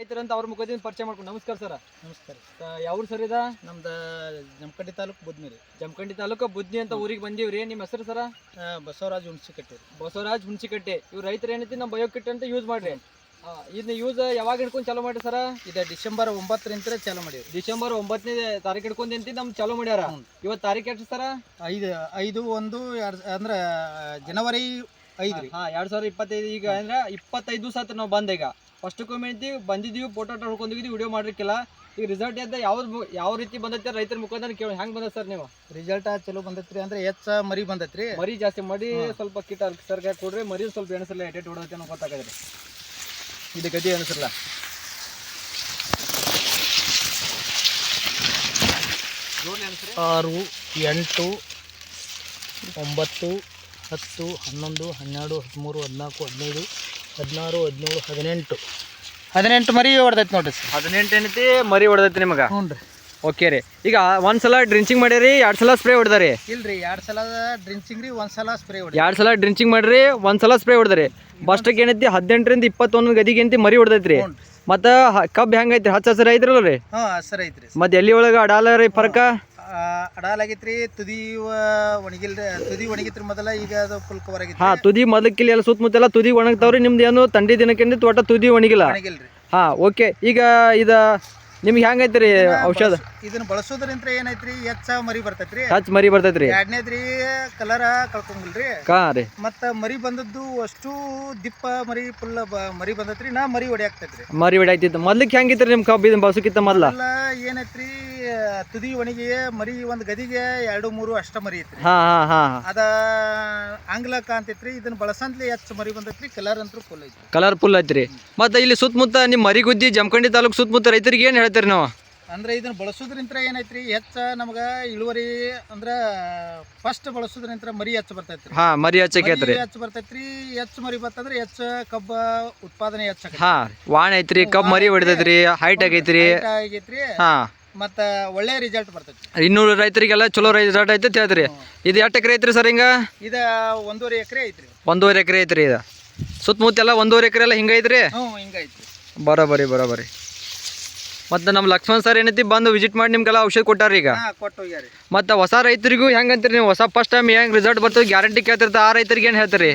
ರೈತರಂತ ಅವ್ರ ಮುಖದಿಂದ ಪರಿಚಯ ಮಾಡ್ಕೊಂಡು ನಮಸ್ಕಾರ ಸರ್. ನಮಸ್ಕಾರ. ಯಾವ ಸರ್ ಇದ? ನಮ್ದು ಜಮಖಂಡಿ ತಾಲೂಕು ರೀ ಜಮಖಂಡಿ ತಾಲೂಕು ಬುದ್ನಿ ಅಂತ ಊರಿಗೆ ಬಂದೀವ್ರಿ. ನಿಮ್ಮ ಹೆಸರು ಸರ? ಬಸವರಾಜ್ ಹುಣಸಿಕಟ್ಟೆ. ಬಸವರಾಜ್ ಹುಣಸಿಕಟ್ಟೆ. ಇವ್ರು ರೈತರು ಏನೈತಿ ನಮ್ಮ ಬಯೋ ಕಿಟ್ ಅಂತ ಯೂಸ್ ಮಾಡ್ರಿ. ಇದನ್ನ ಯೂಸ್ ಯಾವಾಗ ಹಿಡ್ಕೊಂಡು ಚಾಲೂ ಮಾಡ್ರಿ ಸರ? ಇದು ಡಿಸೆಂಬರ್ ಒಂಬತ್ತರಿಂದ ಚಾಲೂ ಮಾಡಿ ಡಿಸೆಂಬರ್ ಒಂಬತ್ತನೇ ತಾರೀಕು ಹಿಡ್ಕೊಂಡು ಎಂತಿ ನಮ್ ಚಾಲೂ ಮಾಡ್ಯಾರ. ಇವತ್ತು ತಾರೀಕು ಎಷ್ಟು ಸರ? ಐದು ಐದು ಒಂದು ಅಂದ್ರೆ ಜನವರಿ ಐದು ರೀ ಹಾ ಎರಡ್ ಸಾವಿರದ ಇಪ್ಪತ್ತೈದು ಈಗ ಅಂದ್ರೆ ಇಪ್ಪತ್ತೈದು ದಿವಸ ಆಯ್ತು ನಾವು ಬಂದ ಈಗ. ಫಸ್ಟ್ ಐತಿ ಬಂದಿದೀವಿ ಫೋಟೋ ಹೊಡ್ಕೊಂಡಿದ್ವಿ ವಿಡಿಯೋ ಮಾಡಿರ್ಕಿಲ್ಲ ಈಗ ರಿಸಲ್ಟ್ ಎದ್ದ ಯಾವ್ದು ಯಾವ ರೀತಿ ಬಂದೈತೆ ರೈತರ ಮುಖಾಂತರ ಕೇಳಿ ಹೆಂಗ್ ಬಂದ ಸರ್ ನೀವು? ರಿಸಲ್ಟ್ ಚಲೋ ಬಂದೈತ್ರಿ ಅಂದ್ರೆ ಹೆಚ್ಚ ಮರಿ ಬಂದೈತ್ರಿ. ಮರಿ ಜಾಸ್ತಿ ಮಾಡಿ ಸ್ವಲ್ಪ ಕಿಟ ಸರ್ ಕೊಡ್ರಿ ಮರಿ ಸ್ವಲ್ಪ ಎಣಸಲ್ಲ ಎಟೆಟ್ ಹೊಡೋದೈತೆ ಅನ್ನೋ ಗೊತ್ತಾಗದ್ರಿ ಇದು ಗದಿ ಎಣಸಲ್ಲ ಆರು ಎಂಟು ಒಂಬತ್ತು ಹತ್ತು ಹನ್ನೊಂದು ಹನ್ನೆರಡು ಹದಿಮೂರು ಹದಿನಾಲ್ಕು ಹದಿನೈದು ಹದಿನಾರು ಹದಿನೇಳು ಹದಿನೆಂಟು. ಹದಿನೆಂಟು ಮರಿ ಹೊಡೆದೈತೆ ನೋಡ್ರಿ ಸರ್. ಹದಿನೆಂಟು ಏನೈತಿ? ಮರಿ ಹೊಡೆದೈತಿ ನಿಮಗೆ? ಹ್ಞೂ ರೀ. ಓಕೆ ರೀ. ಈಗ ಒಂದ್ಸಲ ಡ್ರಿಂಚಿಂಗ್ ಮಾಡಿರಿ ಎರಡು ಸಲ ಸ್ಪ್ರೇ ಹೊಡೆದಾರಿ? ಇಲ್ರಿ ಎರಡು ಸಲ ಡ್ರಿಂಚಿಂಗ್ ರೀ ಒಂದು ಸಲ ಸ್ಪ್ರೇ ಹೊಡಿ ಎರಡು ಸಲ ಡ್ರಿಂಚಿಂಗ್ ಮಾಡಿರಿ ಒಂದು ಸಲ ಸ್ಪ್ರೇ ಹೊಡೆದ್ರಿ. ಬಸ್ಟಕ್ಕೆ ಏನೈತಿ ಹದಿನೆಂಟರಿಂದ ಇಪ್ಪತ್ತೊಂದು ಗದಿಗೆ ಎಂತಿ ಮರಿ ಹೊಡೆದೈತ್ರಿ. ರೀ. ಮತ್ತು ಕಬ್ಬು ಹೆಂಗೈತ್ರಿ ಹಚ್ಚ ಹಸಿರು ಐತ್ರಲ್ಲ ರೀ ಹಾಂ ಹಸಿರು ಐತ್ರಿ ಮತ್ತೆ ಎಲ್ಲಿ ಒಳಗೆ ಅಡಾಲ ರೀ ಫರ್ಕ? ಅಡಾಲಾಗೈತ್ರಿ ತುದಿ ಒಣಗಿಲ್ ತುದಿ ಒಣಗಿತ್ರಿ ಮೊದಲ ಈಗ ಅದು ಫುಲ್ ಕವರ್ ಆಗಿತ್ತು ಹಾ ತುದಿ ಮೊದಲಕ್ಕಿಲ್ಲ ಎಲ್ಲ ಸುತ್ತಮುತ್ತೆಲ್ಲ ತುದಿ ಒಣಗ್ತಾವ್ರಿ ನಿಮ್ದು ಏನು ತಂಡಿ ದಿನಕ್ಕಿಂತ ಒಟ್ಟ ತುದಿ ಒಣಗಿಲ್ಲ? ಒಣಗಿಲ್ರಿ. ಹಾ ಓಕೆ ಈಗ ಇದ ನಿಮ್ಗೆ ಹೆಂಗೈತ್ರಿ ಔಷಧ? ಇದನ್ನ ಬಳಸೋದ್ರಿಂದ ಏನೈತ್ರಿ? ಹೆಚ್ಚ ಮರಿ ಬರ್ತೈತ್ರಿ. ಹಚ್ ಮರಿ ಬರ್ತೈತ್ರಿ. ಎರಡನೇದ್ರಿ ಕಲರ ಕಳ್ಕೊಂಗಿಲ್ರಿ ಕಾ ರೀ. ಮತ್ತ ಮರಿ ಬಂದದ್ದು ಅಷ್ಟು ದಿಪ್ಪ ಮರಿ ಫುಲ್ ಮರಿ ಬಂದೈತ್ರಿ ನಾ ಮರಿ ಹೊಡೆಯಾಕ್ತೈತ್ರಿ ಮರಿ ಹೊಡ್ಯಾಕ್ತಿತ್ತು ಮೊದ್ಲಿಕ್ಕೆ ಹೆಂಗಿತ್ರಿ ನಿಮ್ ಕಬ್ಬು ಇದನ್ನ ಬಸಕಿತ್ತ ಮೊದ್ಲ? ಎಲ್ಲ ಏನೈತ್ರಿ ತುದಿ ಒಣಗಿ ಮರಿ ಒಂದ್ ಗದಿಗೆ ಎರಡು ಮೂರು ಅಷ್ಟ ಮರಿ ಐತ್ರಿ. ಹಾ ಹಾ ಹಾ. ಅದ ಆಂಗ್ಲಕ್ಕ ಅಂತೈತ್ರಿ ಇದನ್ನ ಬಳಸಂತ್ಲಿ ಹೆಚ್ಚು ಮರಿ ಬಂದೈತ್ರಿ ಕಲರ್ ಅಂತೂ ಫುಲ್ ಐತ್ರಿ. ಕಲರ್ಫುಲ್ ಐತ್ರಿ. ಮತ್ತೆ ಇಲ್ಲಿ ಸುತ್ತಮುತ್ತ ನಿಮ್ ಮರಿಗುದ್ದಿ ಜಮಖಂಡಿ ತಾಲೂಕು ಸುತ್ತಮುತ್ತ ರೈತರಿಗೆ ಏನ್ ಹೇಳ್ತೀರಿ ನಾವು? ಅಂದ್ರೆ ಇದನ್ನ ಬಳಸೋದ್ರಿಂತ ಏನೈತ್ರಿ? ಹೆಚ್ಚ ನಮಗ ಇಳುವರಿ ಅಂದ್ರ ಫಸ್ಟ್ ಬಳಸೋದ್ರಿಂತ ಮರಿ ಹೆಚ್ಚು ಬರ್ತೈತ್ರಿ. ಹಾ ಮರಿ ಹೆಚ್ಚಕ್ಕೆ ಐತ್ರಿ ಹೆಚ್ಚು ಬರ್ತೈತ್ರಿ. ಹೆಚ್ಚು ಮರಿ ಬರ್ತಂದ್ರೆ ಹೆಚ್ಚ ಕಬ್ಬ ಉತ್ಪಾದನೆ ಹೆಚ್ಚ ಹಾ ವಾಣ ಐತ್ರಿ ಕಬ್ಬ್ ಮರಿ ಹೊಡಿತೈತ್ರಿ ಹೈಟ್ ಆಗೈತ್ರಿ. ಆಗೈತ್ರಿ. ಹಾ. ಮತ್ತ ಒಳ್ಳೆ ರಿಸಲ್ಟ್ ಬರ್ತೈತಿ ಇನ್ನೂರು ರೈತರಿಗೆಲ್ಲ ಚಲೋ ರಿಸಲ್ಟ್ ಐತೆ ಹೇಳ್ತೀರಿ. ಇದು ಎಷ್ಟು ಎಕರೆ ಐತ್ರಿ ಸರ್ ಹಿಂಗ? ಇದ ಒಂದೂವರೆ ಎಕರೆ ಐತ್ರಿ. ಒಂದೂವರೆ ಎಕರೆ ಐತ್ರಿ ಇದು. ಸುತ್ತಮುತ್ತ ಎಲ್ಲ ಒಂದೂವರೆ ಎಕರೆ ಎಲ್ಲ ಹಿಂಗೈತ್ರಿ ಹ್ಞೂ ಹಿಂಗೈತ್ರಿ ಬರೋಬರಿ ಬರೋಬರಿ. ಮತ್ತು ನಮ್ಮ ಲಕ್ಷ್ಮಣ್ ಸರ್ ಏನೈತಿ ಬಂದು ವಿಸಿಟ್ ಮಾಡಿ ನಿಮ್ಗೆಲ್ಲ ಔಷಧ ಕೊಟ್ಟಾರ ಈಗ. ಕೊಟ್ಟು ಹೋಗ್ಯಾರಿ ಮತ್ತು ಹೊಸ ರೈತರಿಗೂ ಹೆಂಗಂತೀರಿ ನೀವು? ಹೊಸ ಫಸ್ಟ್ ಟೈಮ್ ಹೆಂಗೆ ರಿಸಲ್ಟ್ ಬರ್ತದೆ ಗ್ಯಾರಂಟಿ ಕೇಳ್ತಿರ್ತ ಆ ರೈತರಿಗೆ ಏನು ಹೇಳ್ತೀರಿ?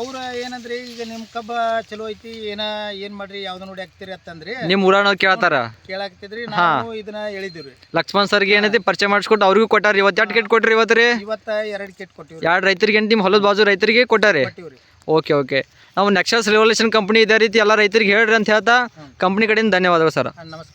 ಅವ್ರ ಏನಂದ್ರಿ ಈಗ ನಿಮ್ ಕಬ್ಬ ಚಲೋ ಐತಿ ಏನ ಏನ್ ಮಾಡ್ರಿ ಯಾವ್ದು ನೋಡಿ ಹಾಕ್ತಿರಿ ಅಂತಂದ್ರಿ ನಿಮ್ಮ ಊರಾಣ ಕೇಳ್ತಾರ? ಕೇಳಾಕ್ತಿದ್ರಿ ನಾವು ಇದನ್ನ ಹೇಳಿದಿವ್ರಿ. ಲಕ್ಷ್ಮಣ್ ಸರ್ಗೆ ಏನೈತಿ ಪರಿಚಯ ಮಾಡಿಸ್ಕೊಟ್ಟು ಅವ್ರಿಗೂ ಕೊಟ್ಟಾರ ಇವತ್ತು ಎರಡು ಕಿಟ್ ಕೊಟ್ರಿ ಇವತ್ತು ರೀ? ಇವತ್ತ ಎರಡ್ ಕೆಟ್ ಕೊಟ್ಟಿವಿ ಎರಡು ರೈತರಿಗೆ ನಿಮ್ಮ ಹೊಲದ ಬಾಜು ರೈತರಿಗೆ ಕೊಟ್ಟಾರಿ ಓಕೆ ಓಕೆ. ನಾವು ನೆಕ್ಸಸ್ ರೆವಲ್ಯೂಷನ್ ಕಂಪ್ನಿ ಇದೇ ರೀತಿ ಎಲ್ಲ ರೈತರಿಗೆ ಹೇಳ್ರಿ ಅಂತ ಹೇಳ್ತಾ ಕಂಪ್ನಿ ಕಡೆಯಿಂದ ಧನ್ಯವಾದಗಳು ಸರ್ ನಮಸ್ಕಾರ.